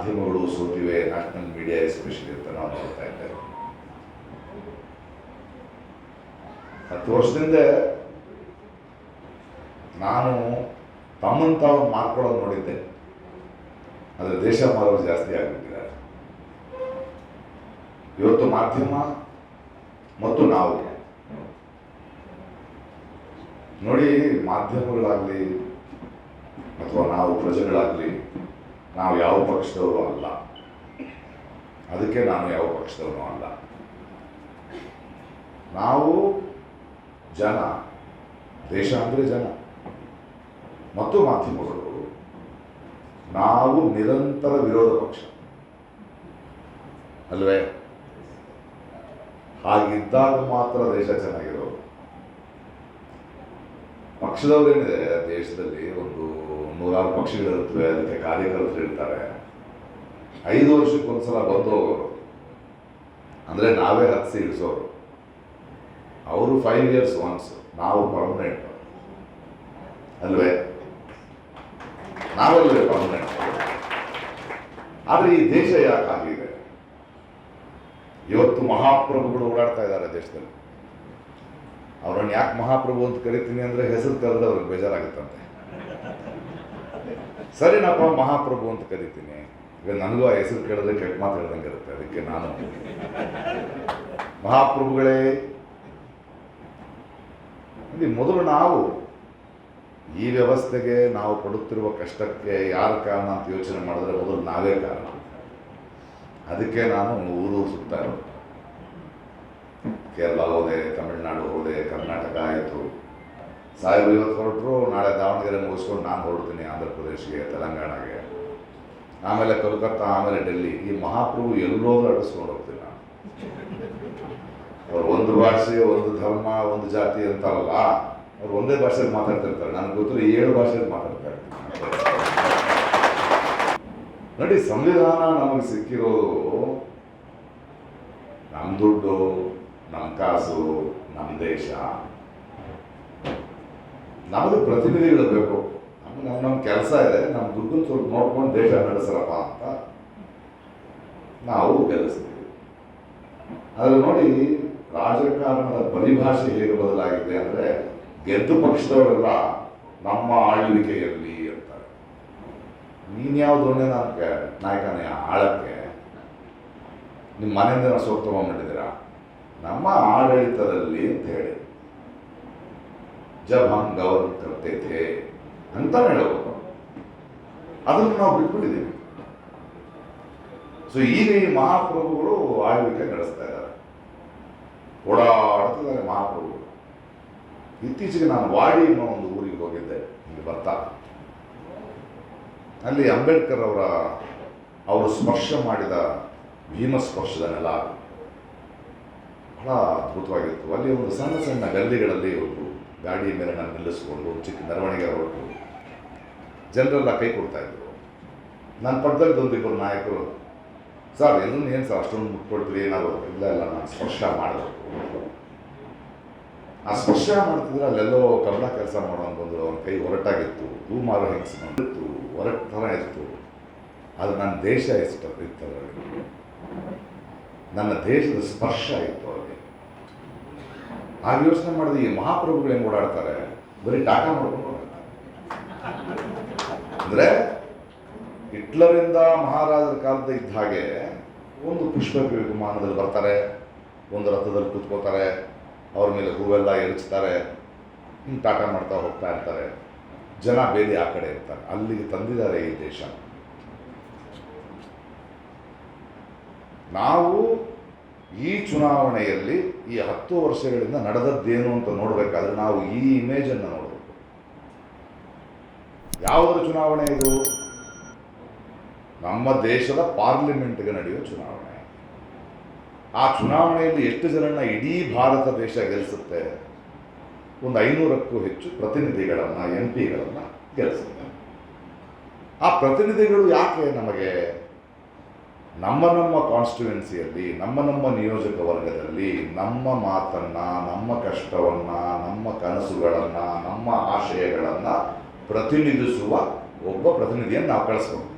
ಮಾಧ್ಯಮಗಳು ಸೋತಿವೆ national media especially ಅಂತ ನಾವು ನೋಡ್ತಾ ಇದ್ದೇವೆ. ಹತ್ತು ವರ್ಷದಿಂದ ನಾನು ತಮ್ಮನ್ನು ತಾವು ಮಾರ್ಕೊಳ್ಳೋದು ನೋಡಿದ್ದೆ. ಆದರೆ ದೇಶ ಮಾರೋರು ಜಾಸ್ತಿ ಆಗಿಬಿಟ್ಟಿದ್ದಾರೆ ಇವತ್ತು ಮಾಧ್ಯಮ ಮತ್ತು ನಾವು. ನೋಡಿ, ಮಾಧ್ಯಮಗಳಾಗಲಿ ಅಥವಾ ನಾವು ಪ್ರಜೆಗಳಾಗಲಿ ನಾವು ಯಾವ ಪಕ್ಷದವರು ಅಲ್ಲ. ಅದಕ್ಕೆ ನಾನು ಯಾವ ಪಕ್ಷದವನು ಅಲ್ಲ. ನಾವು ಜನ, ದೇಶ ಅಂದರೆ ಜನ. ಮತ್ತು ಮಾಧ್ಯಮಗಳು, ನಾವು ನಿರಂತರ ವಿರೋಧ ಪಕ್ಷ. ಅಲ್ವೇ? ಹಾಗಿದ್ದಾಗ ಮಾತ್ರ ದೇಶ ಚೆನ್ನಾಗಿರೋದು. ಪಕ್ಷದವರೇನಿದೆ? ದೇಶದಲ್ಲಿ ಒಂದು ನೂರಾರು ಪಕ್ಷಗಳಿರುತ್ತವೆ ಅದಕ್ಕೆ ಕಾರ್ಯಕರ್ತರು ಇರ್ತಾರೆ. ಐದು ವರ್ಷಕ್ಕೊಂದ್ಸಲ ಬಂದು ಹೋಗೋರು. ಅಂದರೆ ನಾವೇ ಹತ್ಸಿ ಇಳಿಸೋರು. ಅವರು ಫೈವ್ ಇಯರ್ಸ್ ಒನ್ಸ್ ನಾವು ಪರ್ಮನೆಂಟ್ ಅಲ್ವೇ? ನಾವಲ್ವೇ ಪರ್ಮನೆಂಟ್ ಆದರೆ ಈ ದೇಶ ಯಾಕೆ ಯಾಕಾಗಿದೆ ಇವತ್ತು ಮಹಾಪ್ರಭುಗಳು ಓಡಾಡ್ತಾ ಇದ್ದಾರೆ ದೇಶದಲ್ಲಿ. ಅವರನ್ನು ಯಾಕೆ ಮಹಾಪ್ರಭು ಅಂತ ಕರಿತೀನಿ ಅಂದರೆ ಹೆಸರು ಕರೆದ್ರೆ ಅವ್ರಿಗೆ ಬೇಜಾರಾಗುತ್ತಂತೆ. ಸರಿನಪ್ಪ, ಮಹಾಪ್ರಭು ಅಂತ ಕರಿತೀನಿ. ಈಗ ನನಗೂ ಆ ಹೆಸರು ಕೇಳಿದ್ರೆ ಕೆಟ್ಟ ಮಾತು ಹೇಳ್ದಂಗೆ ಇರುತ್ತೆ, ಅದಕ್ಕೆ ನಾನು ಮಹಾಪ್ರಭುಗಳೇ, ಇಲ್ಲಿ ಮೊದಲು ನಾವು ಈ ವ್ಯವಸ್ಥೆಗೆ ನಾವು ಪಡುತ್ತಿರುವ ಕಷ್ಟಕ್ಕೆ ಯಾರು ಕಾರಣ ಅಂತ ಯೋಚನೆ ಮಾಡಿದ್ರೆ ಮೊದಲು ನಾವೇ ಕಾರಣ. ಅದಕ್ಕೆ ನಾನು ಊರು ಸುತ್ತ ಕೇರಳ ಹೋದೆ, ತಮಿಳುನಾಡು ಹೋದೆ, ಕರ್ನಾಟಕ ಆಯಿತು. ಸಾಹೇಬರು ಇವತ್ತು ಹೊರಟರು, ನಾಳೆ ದಾವಣಗೆರೆ ಮುಗಿಸ್ಕೊಂಡು ನಾನು ಹೊರಡ್ತೀನಿ ಆಂಧ್ರ ಪ್ರದೇಶ್ಗೆ, ತೆಲಂಗಾಣಗೆ. ಆಮೇಲೆ ಕೋಲ್ಕತ್ತಾ, ಆಮೇಲೆ ಡೆಲ್ಲಿ. ಈ ಮಹಾಪ್ರಭು ಎಲ್ಲೋದ್ರೂ ಅಡಿಸ್ಕೊಂಡು ಹೋಗ್ತೀನಿ ನಾನು. ಅವ್ರು ಒಂದು ಭಾಷೆ, ಒಂದು ಧರ್ಮ, ಒಂದು ಜಾತಿ ಅಂತಾರಲ್ಲ, ಅವ್ರು ಒಂದೇ ಭಾಷೆಯಲ್ಲಿ ಮಾತಾಡ್ತಿರ್ತಾರೆ. ನನಗೆ ಗೊತ್ತಿಲ್ಲ ಏಳು ಭಾಷೆಯಲ್ಲಿ ಮಾತಾಡ್ತಾ ಇರ್ತೀನಿ ನೋಡಿ, ಸಂವಿಧಾನ ನಮಗೆ ಸಿಕ್ಕಿರೋದು ನಮ್ಮ ದುಡ್ಡು ನಮ್ಮ ಕಾಸು ನಮ್ಮ ದೇಶ. ನಮಗೆ ಪ್ರತಿನಿಧಿಗಳು ಬೇಕು ನಮ್ಗೆ ನಮ್ಮ ನಮ್ಮ ಕೆಲಸ ಇದೆ. ನಮ್ಮ ದುಡ್ಡು ಸ್ವಲ್ಪ ನೋಡ್ಕೊಂಡು ದೇಶ ನಡೆಸರಪ್ಪ ಅಂತ ನಾವು ಗೆಲ್ಲಿಸ್ತೀವಿ. ಆದರೆ ನೋಡಿ, ರಾಜಕಾರಣದ ಪರಿಭಾಷೆ ಹೇಗೆ ಬದಲಾಗಿದೆ ಅಂದರೆ ಗೆದ್ದು ಪಕ್ಷದವರೆಲ್ಲ ನಮ್ಮ ಆಳ್ವಿಕೆಯಲ್ಲಿ ಅಂತಾರೆ ನೀನು ಒಂದೇ ನಾಯಕ ನಾಯಕನೇ, ಆಳಕ್ಕೆ. ನಿಮ್ಮ ಮನೆಯಿಂದ ಸೋಕ್ ತಗೊಂಡ್ಬಿಟ್ಟಿದ್ದೀರಾ ನಮ್ಮ ಆಡಳಿತದಲ್ಲಿ ಅಂತ ಹೇಳಿ. ಜಬ್ ಹಮ್ ಗವರ್ನ್ ಕರ್ತೆ ಥೇ ಅಂತ ಹೇಳಬೇಕು. ಅದನ್ನು ನಾವು ಬಿಟ್ಬಿಟ್ಟಿದ್ದೀವಿ. ಸೊ ಈಗ ಈ ಮಹಾಪ್ರಭುಗಳು ಆಳ್ವಿಕೆ ನಡೆಸ್ತಾ ಇದ್ದಾರೆ. ಓಡಾಡ್ತಿದ್ದಾರೆ ಮಹಾಪ್ರಭುಗಳು. ಇತ್ತೀಚೆಗೆ ನಾನು ವಾಡಿ ಅನ್ನೋ ಒಂದು ಊರಿಗೆ ಹೋಗಿದ್ದೆ. ಇಲ್ಲಿ ಬರ್ತಾ. ಅಲ್ಲಿ ಅಂಬೇಡ್ಕರ್ ಅವರ, ಅವರು ಸ್ಪರ್ಶ ಮಾಡಿದ ಭೀಮ ಸ್ಪರ್ಶದ ನೆಲ ಬಹಳ ಅದ್ಭುತವಾಗಿತ್ತು. ಅಲ್ಲಿ ಒಂದು ಸಣ್ಣ ಸಣ್ಣ ಗಲ್ಲಿಗಳಲ್ಲಿ ಒಂದು ಗಾಡಿ ಮೇಲೆ ನಾನು ನಿಲ್ಲಿಸ್ಕೊಂಡು ಚಿಕ್ಕ ಮೆರವಣಿಗೆ ಹೊರಟು. ಜನರೆಲ್ಲ ಕೈ ಕೊಡ್ತಾ ಇದ್ರು. ನನ್ನ ಪಕ್ಕದಲ್ಲಿ ಒಂದಿಬ್ಬರು ನಾಯಕರು, ಸರ್ ಎಲ್ಲರೂ ಏನು ಸರ್, ಅಷ್ಟೊಂದು ಮುಟ್ಕೊಳ್ತೀರಿ ಏನಾದ್ರು ಇಲ್ಲ ಇಲ್ಲ, ನಾನು ಸ್ಪರ್ಶ ಮಾಡಬೇಕು. ಆ ಸ್ಪರ್ಶ ಮಾಡ್ತಿದ್ರೆ ಅಲ್ಲೆಲ್ಲೋ ಕನ್ನಡ ಕೆಲಸ ಮಾಡೋ ಬಂದರು. ಅವನ ಕೈ ಹೊರಟಾಗಿತ್ತು ಹೂ ಮಾರೋ ಮಾಡಿತ್ತು ಹೊರಟ ಥರ ಇತ್ತು. ಅದು ನನ್ನ ದೇಶ ಇಷ್ಟ ಇತ್ತು ನನ್ನ ದೇಶದ ಸ್ಪರ್ಶ ಇತ್ತು ಅಲ್ಲಿ ಆಗ ಯೋಚನೆ ಮಾಡಿದ್ರೆ ಈ ಮಹಾಪ್ರಭುಗಳು ಹೆಂಗೆ ಓಡಾಡ್ತಾರೆ, ಬರೀ ಟಾಟಾ ಮಾಡ್ಕೊಂಡು ಅಂದರೆ ಹಿಟ್ಲರಿಂದ ಮಹಾರಾಜರ ಕಾಲದ ಇದ್ದ ಹಾಗೆ ಒಂದು ಪುಷ್ಪ ವಿಮಾನದಲ್ಲಿ ಬರ್ತಾರೆ, ಒಂದು ರಥದಲ್ಲಿ ಕೂತ್ಕೋತಾರೆ, ಅವ್ರ ಮೇಲೆ ಹೂವೆಲ್ಲ ಎರಚ್ತಾರೆ, ಹಿಂಗೆ ಟಾಟಾ ಮಾಡ್ತಾ ಹೋಗ್ತಾ ಇರ್ತಾರೆ. ಜನ ಬೇರೆ ಆ ಕಡೆ ಇರ್ತಾರೆ. ಅಲ್ಲಿಗೆ ತಂದಿದ್ದಾರೆ ಈ ದೇಶ. ನಾವು ಈ ಚುನಾವಣೆಯಲ್ಲಿ ಈ ಹತ್ತು ವರ್ಷಗಳಿಂದ ನಡೆದದ್ದೇನು ಅಂತ ನೋಡಬೇಕಾದ್ರೆ ನಾವು ಈ ಇಮೇಜನ್ನು ನೋಡಬೇಕು. ಯಾವುದರ ಚುನಾವಣೆ ಇದು? ನಮ್ಮ ದೇಶದ ಪಾರ್ಲಿಮೆಂಟ್ಗೆ ನಡೆಯುವ ಚುನಾವಣೆ. ಆ ಚುನಾವಣೆಯಲ್ಲಿ ಎಷ್ಟು ಜನನ ಇಡೀ ಭಾರತ ದೇಶ ಗೆಲ್ಲಿಸುತ್ತೆ ಒಂದು ಐನೂರಕ್ಕೂ ಹೆಚ್ಚು ಪ್ರತಿನಿಧಿಗಳನ್ನು, ಎಂ ಪಿಗಳನ್ನು ಗೆಲ್ಲಿಸುತ್ತೆ ಆ ಪ್ರತಿನಿಧಿಗಳು ಯಾಕೆ ನಮಗೆ ನಮ್ಮ ನಮ್ಮ ಕಾನ್ಸ್ಟಿಟ್ಯುವೆನ್ಸಿಯಲ್ಲಿ ನಮ್ಮ ನಮ್ಮ ನಿಯೋಜಕ ವರ್ಗದಲ್ಲಿ ನಮ್ಮ ಮಾತನ್ನು, ನಮ್ಮ ಕಷ್ಟವನ್ನು, ನಮ್ಮ ಕನಸುಗಳನ್ನು, ನಮ್ಮ ಆಶಯಗಳನ್ನು ಪ್ರತಿನಿಧಿಸುವ ಒಬ್ಬ ಪ್ರತಿನಿಧಿಯನ್ನು ನಾವು ಕಳಿಸ್ಬೇಕು